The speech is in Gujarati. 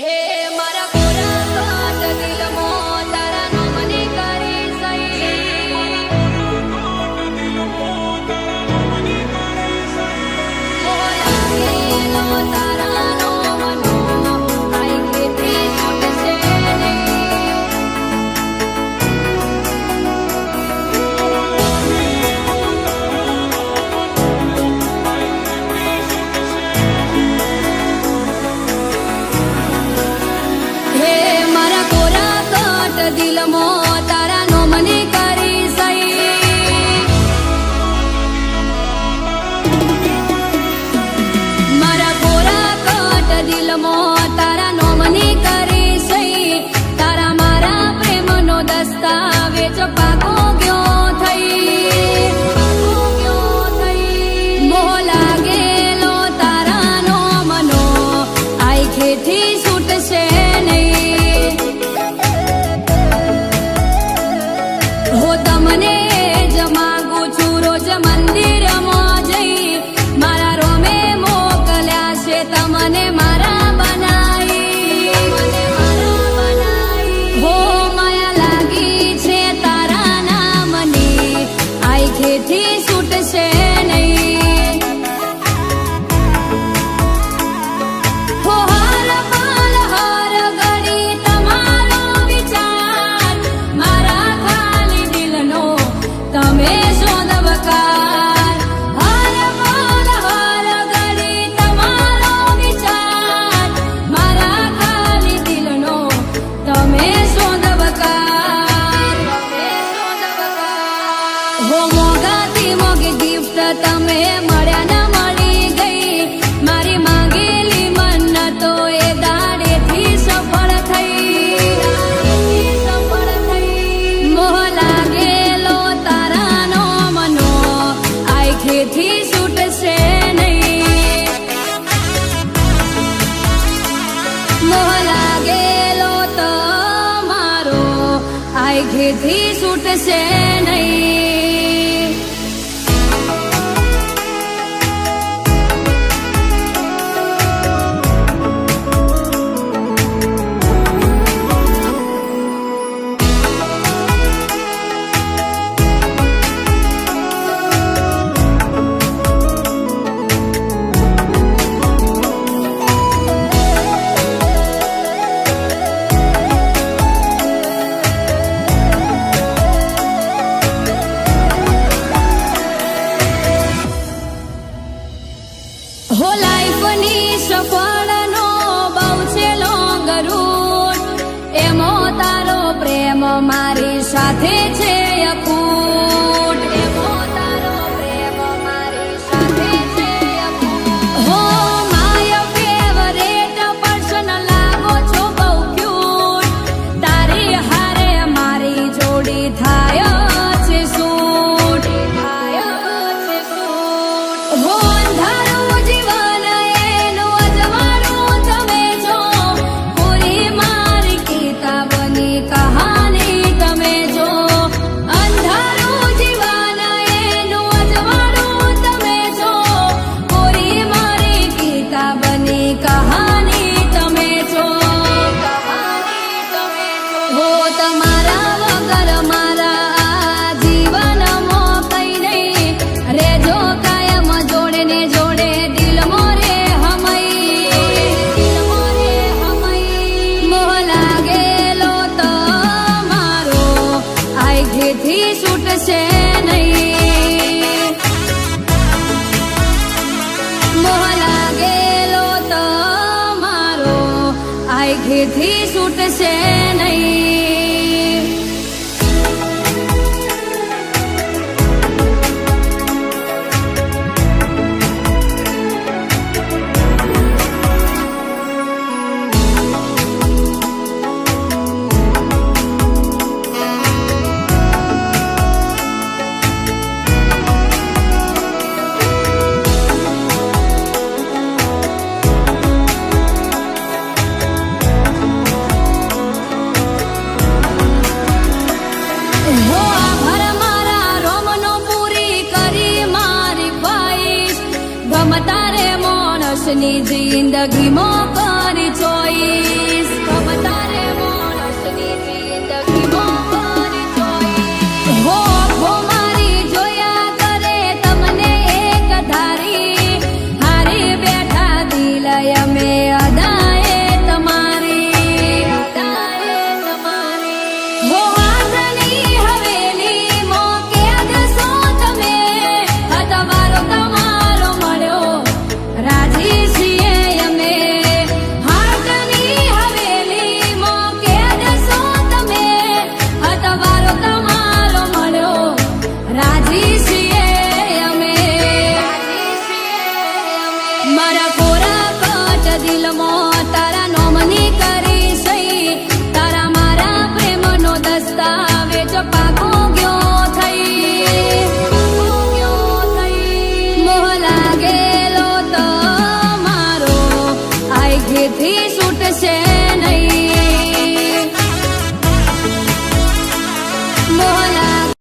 Hey. di તમે મળ્યા ન મળી ગઈ. મારી માંગેલી મન્નતો એ દાડેથી સફળ થઈ. મોહ લાગેલો તારાનો મનો આંખેથી છૂટશે નહીં. મોહ લાગેલો તમારો આંખેથી છૂટશે નહીં. મારી સાથે છે અપૂ थी सूट से नहीं ની જિંદગીમાં કર ચોઈસ ખબર તારે